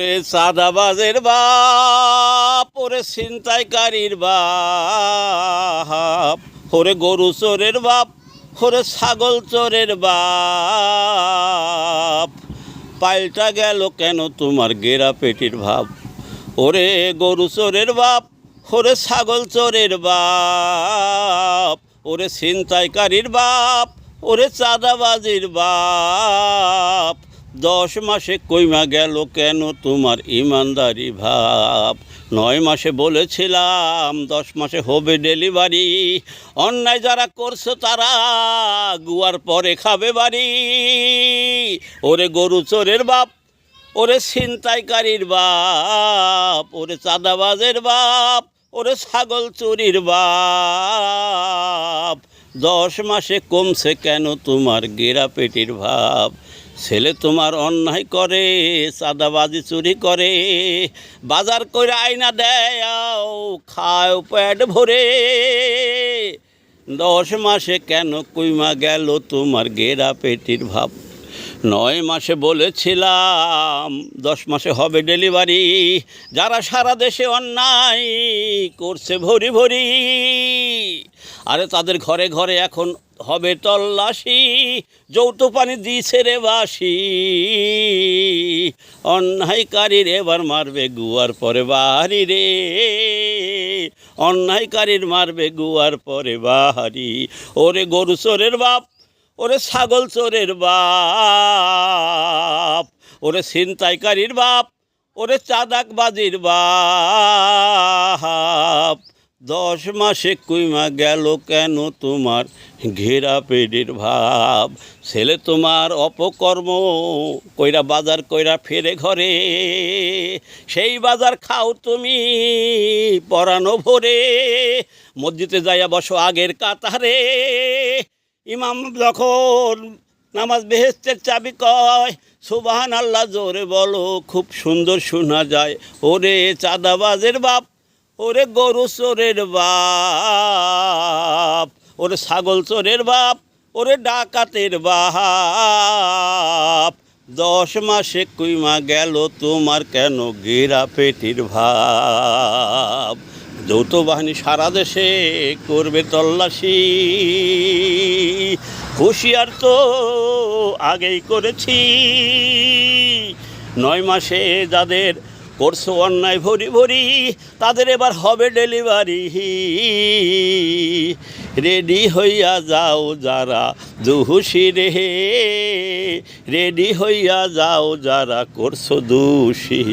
ওরে সাদাবাজের বাপ, ওরে ছিনতাইকারীর বাপ, ওরে গরু চোরের বাপ, ওরে ছাগল চোরের বাপ। পাল্টা গেল কেন তোমার গেরা পেটির ভাব? ওরে গরু চোরের বাপ, ওরে ছাগল চোরের বাপ, ওরে ছিনতাইকারীর বাপ, ওরে চাঁদাবাজির বাপ। দশ মাসে কইমা গেল কেন তোমার ইমানদারি ভাব? নয় মাসে বলেছিলাম, দশ মাসে হবে ডেলিভারি। অন্যায় যারা করছ তারা গুয়ার পরে খাবে বাড়ি। ওরে গরু চোরের বাপ, ওরে ছিনতাইকারীর বাপ, ওরে চাঁদাবাজের বাপ, ওরে ছাগল চুরির বাপ। দশ মাসে কমছে কেন তোমার গেরা পেটির ভাব? ছেলে তোমার অন্যায় করে সাদাবাজি চুরি করে, বাজার করে আয়না দেয় খায় পেট ভরে। দশ মাসে কেন কুইমা গেল তোমার গেরা পেটির ভাব? নয় মাসে বলেছিলাম, দশ মাসে হবে ডেলিভারি। যারা সারা দেশে অন্যায় করছে ভরি ভরি। আরে তাদের ঘরে ঘরে এখন হবে তল্লাশি যৌথ পানি দিছে রে বাসি। অন্যায়কারীর এবার মারবে গুয়ার পরে বাহারি রে। অন্যায়কারীর মারবে গুয়ার পরে বাহারি। ওরে গরু চোরের বাপ, ওরে ছাগল চোরের বাপ। ওরে ছিনতাইকারীর বাপ, ওরে চাদাকবাজির বাপ। দশ মাসে কুইমা গেল কেন তোমার? ঘেরা পেটের ভাব, ছেলে তোমার অপকর্ম। কইরা বাজার কইরা ফেরে ঘরে, সেই বাজার খাও তুমি পরানো ভরে। মসজিদে যাইয়া বসো আগের কাতারে। ইমাম যখন নামাজ বেহেস্তের চাবি কয় সুবাহান আল্লাহ জোরে বলো, খুব সুন্দর শোনা যায়। ওরে চাঁদাবাজের বাপ। ওরে গরু চোরের বাপ, ওরে ছাগল চোরের বাপ, ওরে ডাকাতের বাপ। দশ মাসে কুইমা গেল তোমার কেন গেরা পেটির ভাব? যৌথ বাহিনী সারা দেশে করবে তল্লাশি। হুঁশিয়ার তো আগেই করেছি। নয় মাসে যাদের করছ অন্যায় ভরি ভরি, তাদের এবার হবে ডেলিভারি। রেডি হইয়া যাও যারা দুহুষি রে, রেডি হইয়া যাও যারা করছ দোষী।